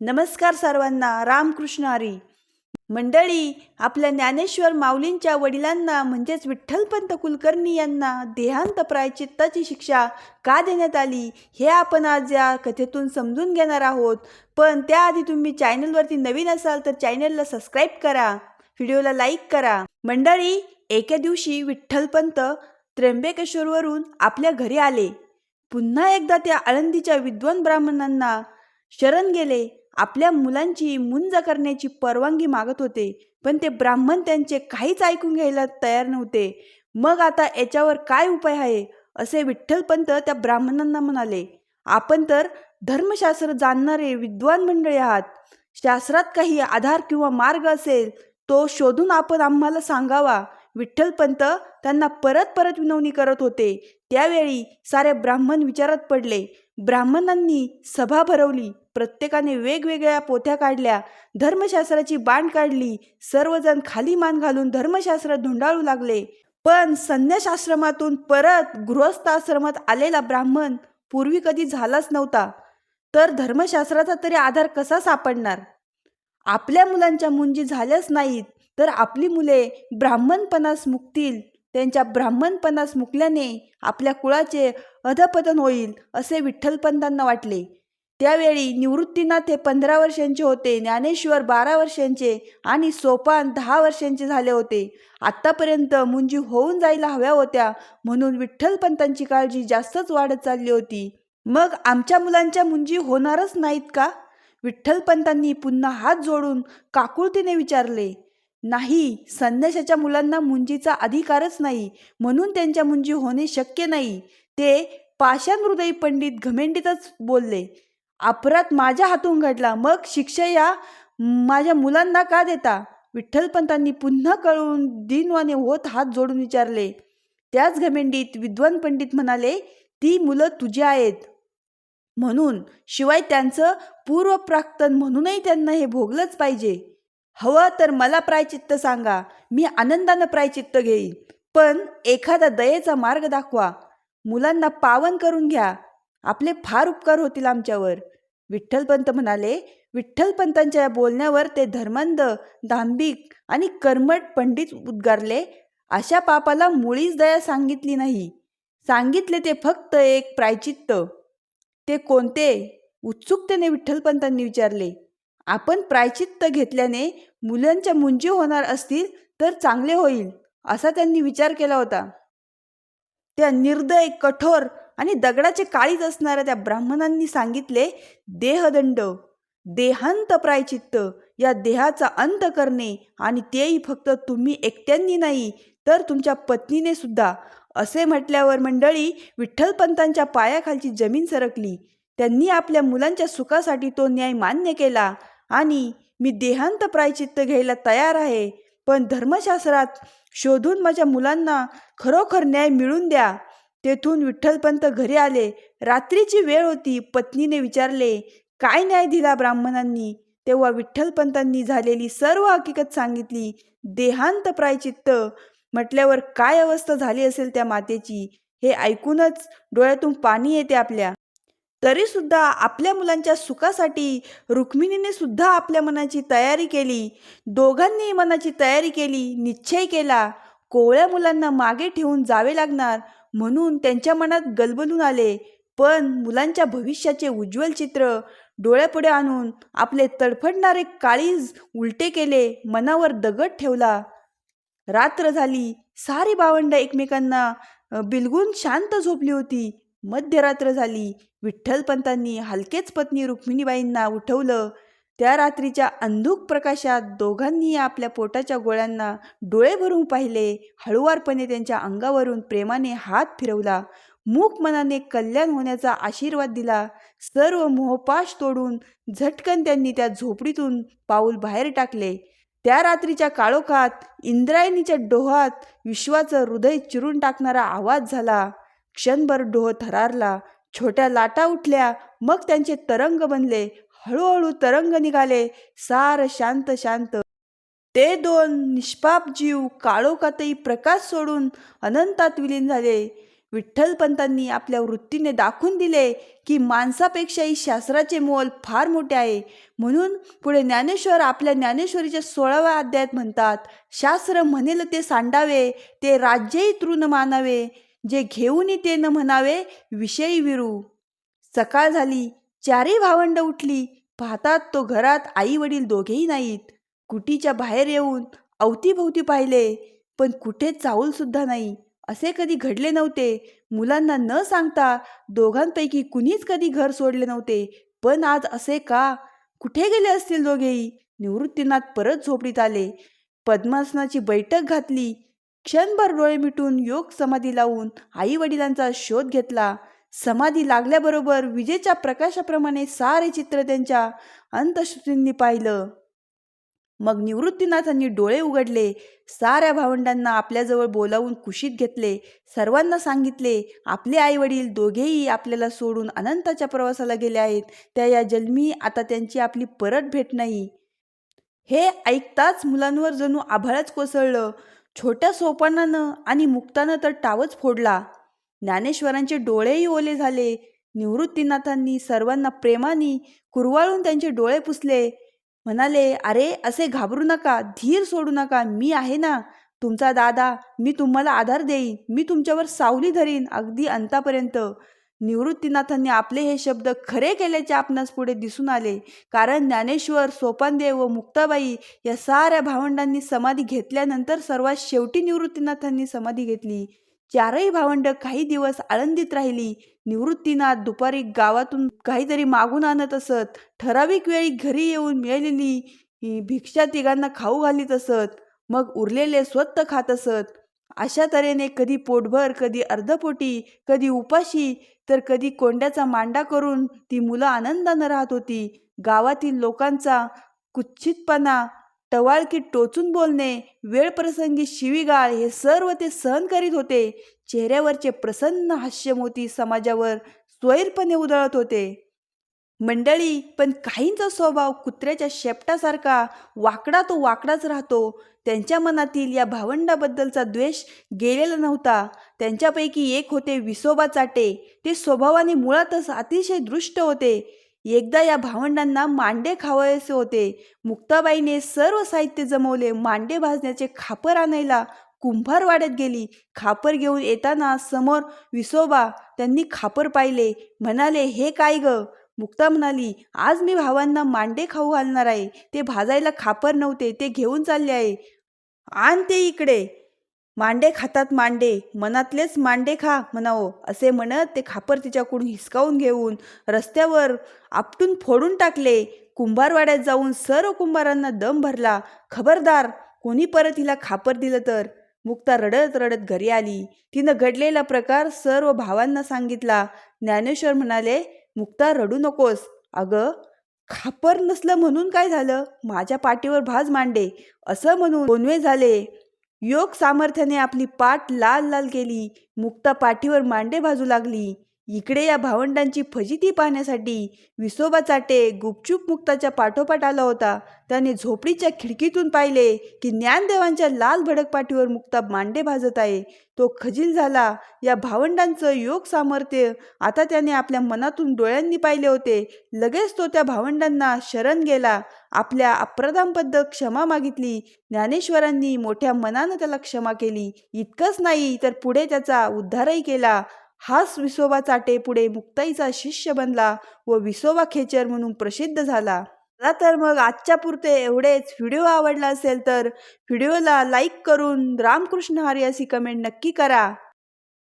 नमस्कार सर्वांना रामकृष्ण हरी. मंडळी आपल्या ज्ञानेश्वर माऊलींच्या वडिलांना म्हणजेच विठ्ठलपंत कुलकर्णी यांना देहांत प्रायचित्ताची शिक्षा का देण्यात आली हे आपण आज या कथेतून समजून घेणार आहोत. पण त्याआधी तुम्ही चॅनलवरती नवीन असाल तर चॅनलला सबस्क्राईब करा व्हिडिओला लाईक करा. मंडळी एके दिवशी विठ्ठलपंत त्र्यंबकेश्वरवरून आपल्या घरी आले. पुन्हा एकदा त्या आळंदीच्या विद्वान ब्राह्मणांना शरण गेले. आपल्या मुलांची मुंज करण्याची परवानगी मागत होते. पण ते ब्राह्मण त्यांचे काहीच ऐकून घ्यायला तयार नव्हते. मग आता याच्यावर काय उपाय आहे? असे विठ्ठलपंत त्या ब्राह्मणांना म्हणाले. आपण तर धर्मशास्त्र जाणणारे विद्वान मंडळी आहात. शास्त्रात काही आधार किंवा मार्ग असेल तो शोधून आपण आम्हाला सांगावा. विठ्ठलपंत त्यांना परत परत विनवणी करत होते. त्यावेळी सारे ब्राह्मण विचारात पडले. ब्राह्मणांनी सभा भरवली. प्रत्येकाने वेगवेगळ्या पोथ्या काढल्या धर्मशास्त्राची बाण काढली सर्वजण खाली मान घालून धर्मशास्त्र धुंडाळू लागले. पण संन्यासाश्रमातून परत गृहस्थाश्रमात आलेला ब्राह्मण पूर्वी कधी झालाच नव्हता. तर धर्मशास्त्राचा तरी आधार कसा सापडणार? आपल्या मुलांच्या मुंजी झाल्याच नाहीत तर आपली मुले ब्राह्मणपणास मुकतील त्यांच्या ब्राह्मणपणास मुकल्याने आपल्या कुळाचे अधपतन होईल असे विठ्ठलपंतांना वाटले. त्यावेळी निवृत्तीनाथ हे पंधरा वर्षांचे होते ज्ञानेश्वर बारा वर्षांचे आणि सोपान दहा वर्षांचे झाले होते. आत्तापर्यंत मुंजी होऊन जायला हव्या होत्या म्हणून विठ्ठलपंतांची काळजी जास्तच वाढत चालली होती. मग आमच्या मुलांच्या मुंजी होणारच नाहीत का? विठ्ठलपंतांनी पुन्हा हात जोडून काकुळतीने विचारले. नाही संन्याशाच्या मुलांना मुंजीचा अधिकारच नाही म्हणून त्यांच्या मुंजी होणे शक्य नाही. ते पाषाण हृदयी पंडित घमेंडीतच बोलले. अपराध माझ्या हातून घडला. मग शिक्षा या माझ्या मुलांना का देता? विठ्ठलपंतांनी पुन्हा कळून दिनवाने होत हात जोडून विचारले. त्याच घमेंडीत विद्वान पंडित म्हणाले ती मुलं तुझी आहेत. म्हणून शिवाय त्यांचं पूर्वप्राक्तन म्हणूनही त्यांना हे भोगलंच पाहिजे. हवं तर मला प्रायचित्त सांगा. मी आनंदानं प्रायचित्त घेईन. पण एखादा दयेचा मार्ग दाखवा. मुलांना पावन करून घ्या. आपले फार उपकार होतील आमच्यावर. विठ्ठलपंत म्हणाले विठ्ठलपंतांच्या या बोलण्यावर ते धर्मांध दांभिक आणि कर्मट पंडित उद्गारले. अशा पापाला मुळीच दया सांगितली नाही. सांगितले ते फक्त एक प्रायचित्त. ते कोणते? उत्सुकतेने विठ्ठलपंतांनी विचारले. आपण प्रायचित्त घेतल्याने मुलांच्या मुंजी होणार असतील तर चांगले होईल असा त्यांनी विचार केला होता. त्या निर्दय कठोर आणि दगडाचे काळीज असणाऱ्या त्या ब्राह्मणांनी सांगितले देहदंड देहांत प्रायचित्त या देहाचा अंत करणे आणि तेही फक्त तुम्ही एकट्यांनी नाही तर तुमच्या पत्नीने सुद्धा. असे म्हटल्यावर मंडळी विठ्ठलपंतांच्या पायाखालची जमीन सरकली. त्यांनी आपल्या मुलांच्या सुखासाठी तो न्याय मान्य केला आणि मी देहांत प्रायचित्त घ्यायला तयार आहे पण धर्मशास्त्रात शोधून माझ्या मुलांना खरोखर न्याय मिळून द्या तेथून विठ्ठलपंत घरी आले. रात्रीची वेळ होती. पत्नीने विचारले काय न्याय दिला ब्राह्मणांनी? तेव्हा विठ्ठलपंतांनी झालेली सर्व हकीकत सांगितली. देहांत प्रायचित्त म्हटल्यावर काय अवस्था झाली असेल त्या मातेची? हे ऐकूनच डोळ्यातून पाणी येते आपल्या. तरी सुद्धा आपल्या मुलांच्या सुखासाठी रुक्मिणीने सुद्धा आपल्या मनाची तयारी केली. दोघांनी मनाची तयारी केली. निश्चय केला. कोवळ्या मुलांना मागे ठेवून जावे लागणार. म्हणून त्यांच्या मनात गलबलून आले. पण मुलांच्या भविष्याचे उज्ज्वल चित्र डोळ्यापुढे आणून आपले तडफडणारे काळीज उलटे केले मनावर दगड ठेवला. रात्र झाली. सारी भावंड एकमेकांना बिलगून शांत झोपली होती. मध्यरात्र झाली. विठ्ठलपंतांनी हलकेच पत्नी रुक्मिणीबाईंना उठवलं. त्या रात्रीच्या अंधुक प्रकाशात दोघांनीही आपल्या पोटाच्या गोळ्यांना डोळे भरून पाहिले. हळुवारपणे त्यांच्या अंगावरून प्रेमाने हात फिरवला. मूक मनाने कल्याण होण्याचा आशीर्वाद दिला. सर्व मोहपाश तोडून झटकन त्यांनी त्या झोपडीतून पाऊल बाहेर टाकले. त्या रात्रीच्या काळोखात इंद्रायणीच्या डोहात विश्वाचं हृदय चिरून टाकणारा आवाज झाला. क्षणभर डोह थरारला. छोट्या लाटा उठल्या. मग त्यांचे तरंग बनले. हळूहळू तरंग निघाले. सार शांत शांत. ते दोन निष्पाप जीव काळोखातही प्रकाश सोडून अनंतात विलीन झाले. विठ्ठलपंतांनी आपल्या वृत्तीने दाखवून दिले की माणसापेक्षाही शास्त्राचे मोल फार मोठे आहे. म्हणून पुढे ज्ञानेश्वर आपल्या ज्ञानेश्वरीच्या सोळाव्या अध्यायात म्हणतात शास्त्र म्हणेल ते सांडावे ते राज्यही तृण मानावे. जे घेऊनही ते न म्हणावे विषयी विरू. सकाळ झाली. चारही भावंड उठली पाहतात तो घरात आई वडील दोघेही नाहीत. कुटीच्या बाहेर येऊन अवतीभोवती पाहिले पण कुठे चाऊल सुद्धा नाही. असे कधी घडले नव्हते. मुलांना न सांगता दोघांपैकी कुणीच कधी घर सोडले नव्हते. पण आज असे का? कुठे गेले असतील दोघेही? निवृत्तीनाथ परत झोपडीत आले. पद्मासनाची बैठक घातली. क्षणभर डोळे मिटून योग समाधी लावून आई वडिलांचा शोध घेतला. समाधी लागल्याबरोबर विजेच्या प्रकाशाप्रमाणे सारे चित्र त्यांच्या अंतश्रुतींनी पाहिलं. मग निवृत्तीनाथांनी डोळे उघडले साऱ्या भावंडांना आपल्याजवळ बोलावून कुशीत घेतले सर्वांना सांगितले आपले आई वडील दोघेही आपल्याला सोडून अनंताच्या प्रवासाला गेले आहेत त्या या जन्मी आता त्यांची आपली परत भेट नाही. हे ऐकताच मुलांवर जणू आभाळच कोसळलं. छोट्या सोपानानं आणि मुक्तानं तर टावच फोडला. ज्ञानेश्वरांचे डोळेही ओले झाले. निवृत्तीनाथांनी सर्वांना प्रेमाने कुरवाळून त्यांचे डोळे पुसले. म्हणाले अरे असे घाबरू नका धीर सोडू नका. मी आहे ना तुमचा दादा. मी तुम्हाला आधार देईन. मी तुमच्यावर सावली धरीन अगदी अंतापर्यंत. निवृत्तीनाथांनी आपले हे शब्द खरे केल्याचे आपणास पुढे दिसून आले. कारण ज्ञानेश्वर सोपानदेव व मुक्ताबाई या साऱ्या भावंडांनी समाधी घेतल्यानंतर सर्वात शेवटी निवृत्तीनाथांनी समाधी घेतली. चारही भावंड काही दिवस आळंदीत राहिली. निवृत्तीनाथ दुपारी गावातून काहीतरी मागून आणत असत. ठराविक वेळी घरी येऊन मिळालेली भिक्षा तिघांना खाऊ घालीत असत. मग उरलेले स्वत खात असत. अशा तऱ्हेने कधी पोटभर कधी अर्धपोटी कधी उपाशी तर कधी कोंड्याचा मांडा करून ती मुलं आनंदानं राहत होती. गावातील लोकांचा कुच्छितपणा टवाळकी टोचून बोलणे वेळप्रसंगी शिवीगाळ हे सर्व ते सहन करीत होते. चेहऱ्यावरचे प्रसन्न हास्यमोती समाजावर स्वैरपणे उधळत होते. मंडळी पण काहींचा स्वभाव कुत्र्याच्या शेपटासारखा वाकडा तो वाकडाच राहतो. त्यांच्या मनातील या भावंडाबद्दलचा द्वेष गेलेला नव्हता. त्यांच्यापैकी एक होते विसोबा चाटे. ते स्वभावाने मुळातच अतिशय दृष्ट होते. एकदा या भावंडांना मांडे खावायचे होते. मुक्ताबाईने सर्व साहित्य जमवले. मांडे भाजण्याचे खापर आणायला कुंभारवाड्यात गेली. खापर घेऊन येताना समोर विसोबा त्यांनी खापर पाहिले. म्हणाले हे काय ग? मुक्ता म्हणाली आज मी भावांना मांडे खाऊ घालणार आहे. ते भाजायला खापर नव्हते. ते घेऊन चालले आहे. आण ते इकडे. मांडे खातात मांडे मनातलेच मांडे खा म्हणावं असे म्हणत ते खापर तिच्याकडून हिसकावून घेऊन रस्त्यावर आपटून फोडून टाकले. कुंभारवाड्यात जाऊन सर्व कुंभारांना दम भरला. खबरदार कोणी परत हिला खापर दिलं तर? मुक्ता रडत रडत घरी आली. तिनं घडलेला प्रकार सर्व भावांना सांगितला. ज्ञानेश्वर म्हणाले मुक्ता रडू नकोस. अगं खापर नसलं म्हणून काय झालं? माझ्या पाठीवर भाज मांडे. असं म्हणून दोनवे झाले. योग सामर्थ्याने आपली पाठ लाल लाल केली. मुक्ता पाठीवर मांडे भाजू लागली. इकडे या भावंडांची फजिती पाहण्यासाठी विसोबा चाटे गुपचूप मुक्ताच्या पाठोपाठ आला होता. त्याने झोपडीच्या खिडकीतून पाहिले की ज्ञानदेवांच्या लाल भडक पाठीवर मुक्ता मांडे भाजत आहे. तो खजील झाला. या भावंडांचं योग सामर्थ्य आता त्याने आपल्या मनातून डोळ्यांनी पाहिले होते. लगेच तो त्या भावंडांना शरण गेला. आपल्या अप्रदामबद्दल क्षमा मागितली. ज्ञानेश्वरांनी मोठ्या मनानं त्याला क्षमा केली. इतकंच नाही तर पुढे त्याचा उद्धारही केला. हाच विसोबा चाटे पुढे मुक्ताईचा शिष्य बनला व विसोबा खेचर म्हणून प्रसिद्ध झाला. चला तर मग आजच्या पुरते एवढेच. व्हिडिओ आवडला असेल तर व्हिडिओला लाईक करून रामकृष्ण हरी अशी कमेंट नक्की करा.